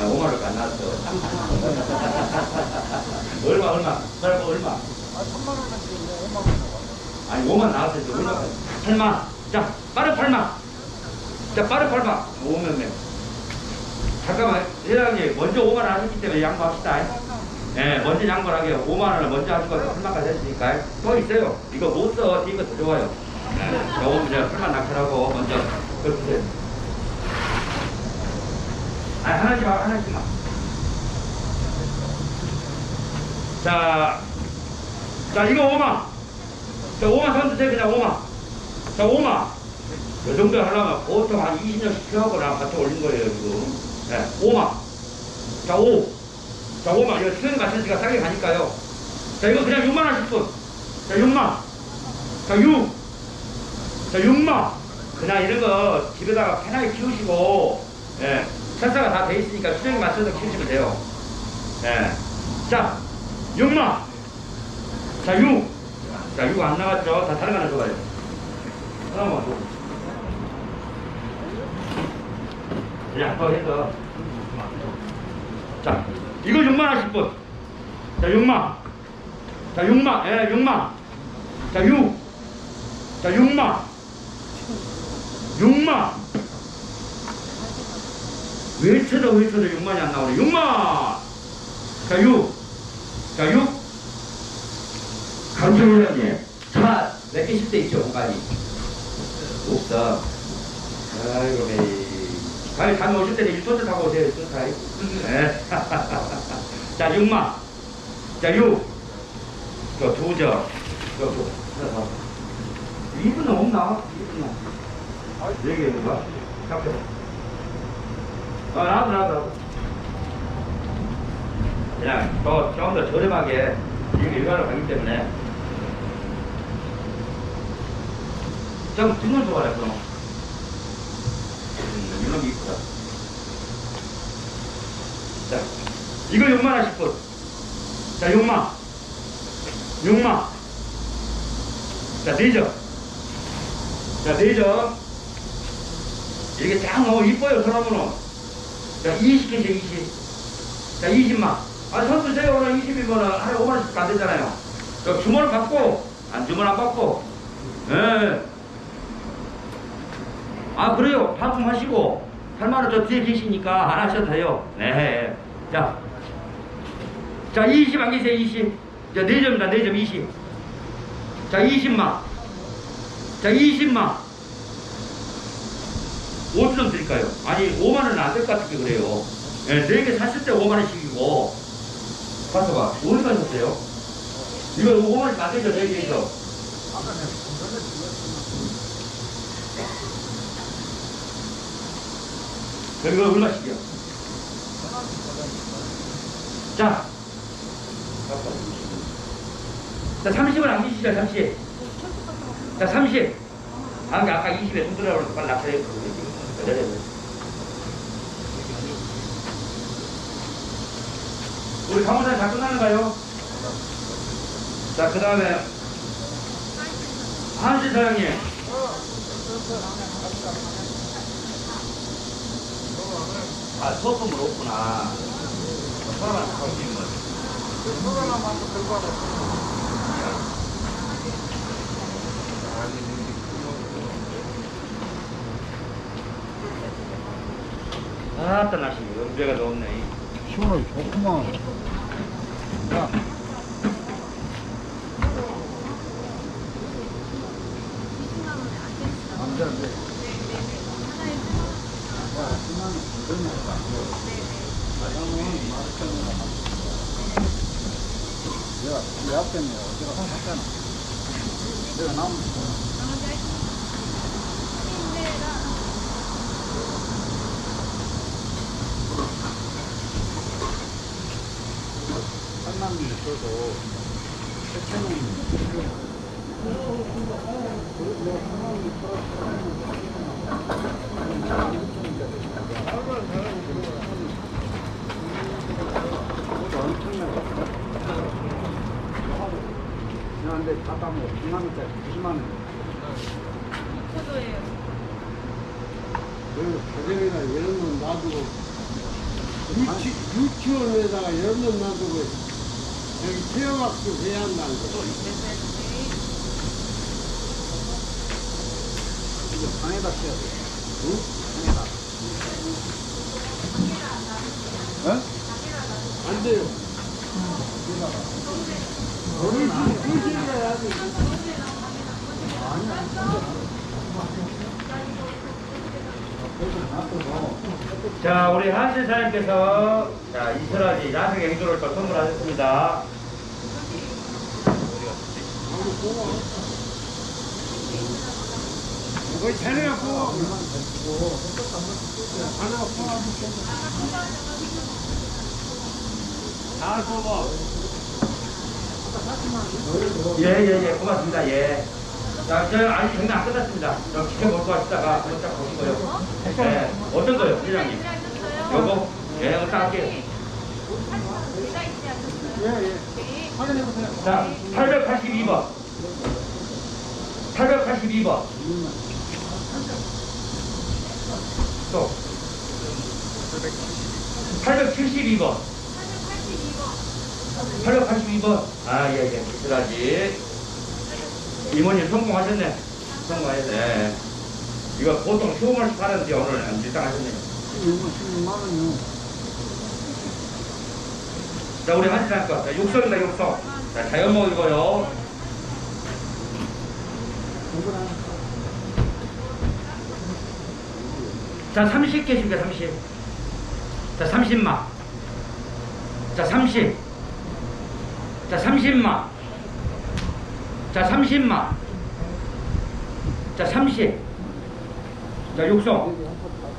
아, 5만 원 안 나왔어. 얼마, 얼마? 얼마, 얼마? 아, 3만 원인데 5만 원 나와. 아니, 5만 나왔을 때 얼마? 8만. 자, 빠른 8만. 자, 빠른 8만. 5만 명. 잠깐만, 회장님, 먼저 5만 원 하셨기 때문에 양보합시다. 예, 먼저 양보를 하게요. 5만 원을 먼저 하시고 8만까지 했으니까. 또 있어요. 이거 못 써. 이거 더 좋아요. 예, 요거 이제 8만 낙찰하고 먼저 그렇게. 아니, 하나씩만, 하나씩만. 자, 자, 이거 5만. 자, 5만 선주세요. 그냥 5만. 자, 5만. 이 정도 하려면 보통 한 20년씩 피하거나 같이 올린 거예요, 지금. 네, 5만. 자, 5. 자, 5만. 이거 시간이 맞춰지가 싸게 가니까요. 자, 이거 그냥 6만 원씩 분. 자, 6만. 자, 6. 자, 6만. 그냥 이런 거 집에다가 편하게 키우시고, 예. 천사가 다 돼 있으니까 수정에 맞춰서 키우시면 돼요. 예. 자, 6만. 자, 6. 자, 6 안 나갔죠? 다 다른 거 하나 줘봐요. 하나만 줘. 그냥 더 해서. 자, 이거 6만 하실 분. 자, 6만. 자, 6만. 예, 6만. 자, 6. 자, 6만. 6만. 왜 쳐도 6만이 안 나오네. 6만. 자, 6. 자, 6. 강정훈님, 차몇 개씩 대 있죠, 공간이? 없어. 아이고, 메이. 가위 잠이 오실 때는 1톤째 타고 오세요, 1톤 타이. 네. 자, 6만. 자, 6. 저, 두 점. 저, 저, 하나 더. 2분은 없나? 2분은. 여기 있는 거? 잡혀. 아, 나도, 나도. 그냥 더, 조금 더 저렴하게 지금 일가로 가기 때문에 좀 등을 좋아해, 그럼. 음, 이런 게 이쁘다. 자, 이거 6만 원씩 분. 자, 6만. 6만. 자, 4점. 자, 4점. 이렇게 쫙 너무 이뻐요, 사람으로. 자, 20개씩 20. 자, 20만. 아, 선수 세요. 오늘 20이면 하루에 5만원씩 안 되잖아요. 저 주문을 받고, 안 주문 안 받고. 예. 아, 그래요. 반품하시고. 8만원 저 뒤에 계시니까 안 하셔도 돼요. 네. 자. 자, 20 안 계세요, 20. 자, 4점이다, 4점 20. 자, 20만. 자, 20만. 5점 드릴까요? 아니, 5만원은 안 될 것 같은 게 그래요. 예, 4개 샀을 때 5만원씩이고. 가서 봐. 어디 가셨어요? 이거 5만원씩 안 되죠, 4개에서. 아까 내가 건설했지. 여기 이거 얼마씩이요? 자. 자, 30을 안 계시죠, 30. 자, 30. 아, 아까 20에 손 들어가고 빨리 낙찰해. 우리 강원사 다 끝나는가요? 자, 그 다음에 한시 사장님. 아, 소품을 없구나. 사람을 갖고 있는 거지. 소라나만 한번 들고 와봐. 아따 날씨 연배가 높네. 시원하게 좋구만. 야. 안 돼, 안 돼. 야, 10만 원. 얼마 안 돼. 그러면 맛있잖아. 내가 내 앞에 내가 어디가 샀잖아. 내가 남은 세차는 근데 다 따면 10만 원짜리 90만 원. 포도예요. 그 가정이나 이런 건 놔두고 유치, 유치원에다가 열면 놔두고 여기 체험학습 해야 한다는 거. 이거 방에다 씌워야 돼. 응? 방에다. 어? 안 돼요. 어르신 끄시가 야지 자, 우리 한신 사님께서 자, 이스라지 야생 행주를 또 선물하셨습니다. 자네가 뽑아. 하나 뽑아. 잘 뽑아. 예, 예, 예, 고맙습니다. 예. 자, 저 아직 경매 안 끝났습니다. 저 기계 먹고 하시다가 그거 딱 보시고요. 예, 어떤 거요, 회장님? 요거? 예, 이거 딱 할게요. 예, 예. 자, 882번. 882번. 또. 872번. 882번. 아, 예, 예. 이스라지. 이모님 성공하셨네. 성공하셨네. 예. 이거 보통 15만원씩 하는데 오늘 안 일당하셨네요. 16만 원이요. 자, 우리 한시 할 거. 자, 육성입니다, 육성. 자, 자연목이고요. 자, 30개씩입니다, 30. 자, 30만. 자, 30. 자, 30만. 자, 30만. 자, 30. 자, 육성.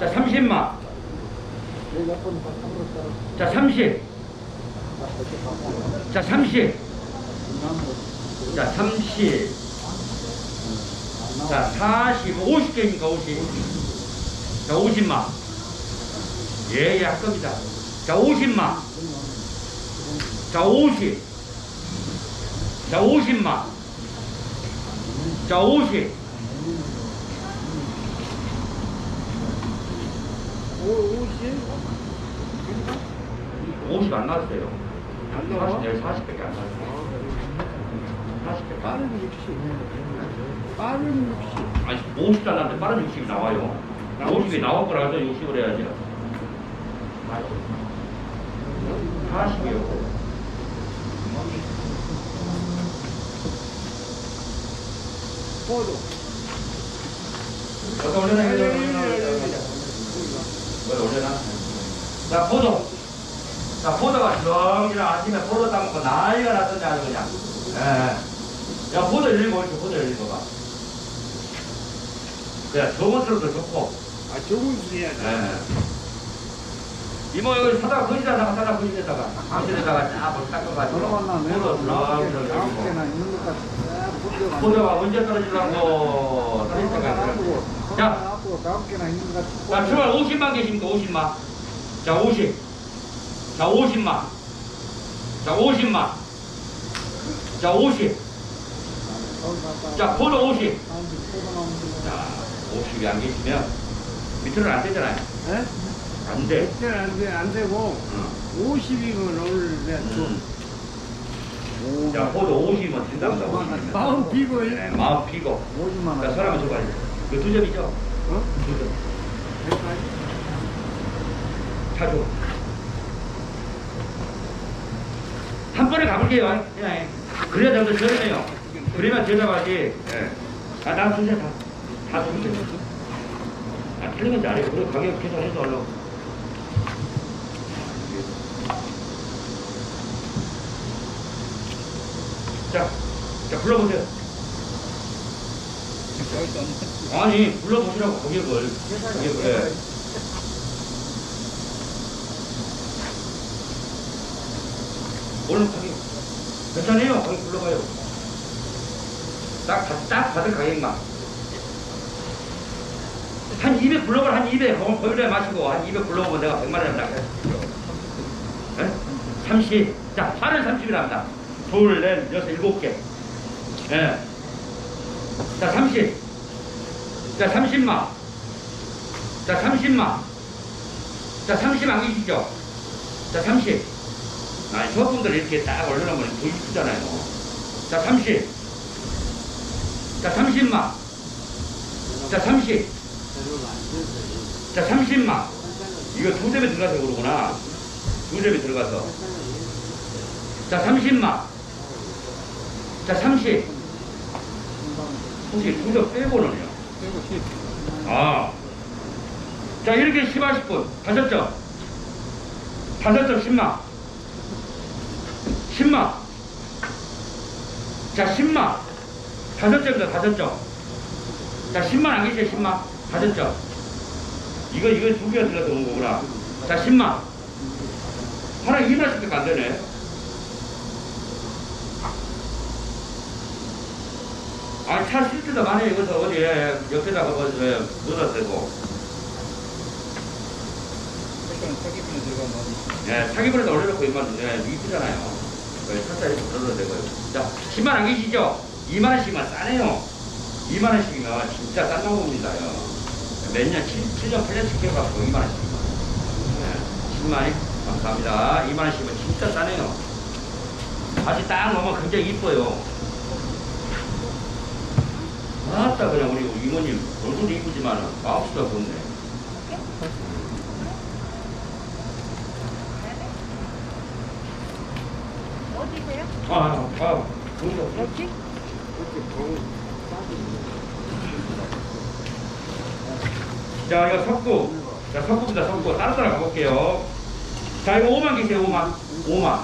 자, 30만. 자, 30. 자, 30. 자, 30. 자, 40, 50개니까 50. 자, 50만. 예, 예, 할 겁니다. 자, 50만. 자, 50. 자, 50만. 자, 50. 오, 오십? 50안 나왔어요. 안 나와? 40, 40밖에 안 나왔어요. 40밖에 안 빠른 육십. 빠른 육십. 아니, 50도 안 나왔는데 빠른 60이 나와요. 50이 나왔고 나서 60을 해야지. 40이요. 포도. 여기 올려놔, 여기 올려놔. 여기 올려놔. 자, 포도. 자, 포도가 주렁이랑 아침에 포도 따먹고 난리가 났던데 아주 그냥. 예. 야, 포도 열린 거, 포도 거 봐. 그냥 저것들도 좋고. 아, 좋은 수야. 예. 이모 여기 사다가 거기다가 사다가 거기다가 당신에다가 쫙 닦아가지고? 포도 내가 주렁이랑 아홉 개나 있는 것 같아. 포도가 언제 떨어지려고. 자. 자, 출발 50만 계십니까? 50만. 자, 50. 자, 50만. 자, 50만. 자, 50. 자, 포도 50. 자, 50이 안 계시면 밑으로는 안 되잖아요. 예? 안 돼. 안 돼, 안 되고, 응. 50이면 오늘 내 음. 또. 자, 포도 50은 된답니다. 50이면. 마음 비고, 네, 마음 피고. 50만 자, 원. 사람은 줘봐요. 이거 두 점이죠? 어? 두 점. 차 줘. 한 번에 가볼게요. 그냥. 그래야 좀더 저렴해요. 그러면 저렴하지. 예. 아, 나 주세요. 다. 다 주세요. 아, 틀린 건 잘해요. 그리고 가격 계산해서 얼른. 자, 자, 불러보세요. 아니, 불러보시라고, 가격을. 가격을. 예. 얼른 가격. 괜찮아요. 가격 불러봐요. 딱, 딱, 딱 받을 가격만. 한 200 불러보라, 한 200. 그건 보일러 마시고, 한 200 불러보면 내가 100만 원 나가. 예? 30. 자, 팔은 30이 납니다. 둘, 넷, 여섯, 일곱 개. 예. 자, 30. 자, 30만. 자, 30만. 자, 30만 계시죠? 자, 30. 아니, 저분들 이렇게 딱 올려놓으면 더 이쁘잖아요. 자, 30. 자, 30만. 자, 30. 자, 30만. 이거 두 점에 들어가서 그러구나. 두 점에 들어가서. 자, 30만. 자, 30. 혹시 두점 빼고는요? 아. 자, 이렇게 10, 10분. 다섯 점. 다섯 점 10만. 10만. 자, 10만. 다섯 점이다, 다섯 점. 자, 10만 안 계세요, 10만. 다섯 점. 이거, 이거 두 개가 들어서 온 거구나. 자, 10만. 하나 2만씩밖에 안 되네. 아, 차 실수도 많이 이거서 어디에 옆에다가 뭐, 들어가면 예, 사기분에다 올려놓고 이만, 예, 이쁘잖아요. 예, 차차에 넣어도 되고요. 자, 10만 안 계시죠? 2만원씩만 싸네요. 2만원씩이면 진짜 싼 방법입니다요. 몇 년, 7, 7년, 8년씩 해갖고 2만원씩이면. 예, 10만원? 감사합니다. 2만원씩이면 진짜 싸네요. 다시 딱 넣으면 굉장히 이뻐요. 아따, 그냥 우리 이모님, 얼굴도 이쁘지만 마음씨가 좋네. 어디세요? 아, 아, 아, 거기서. 여기? 자, 이거 석구. 자, 석구입니다, 석구. 다른 사람 가볼게요. 자, 이거 5만 계세요, 5만. 5만.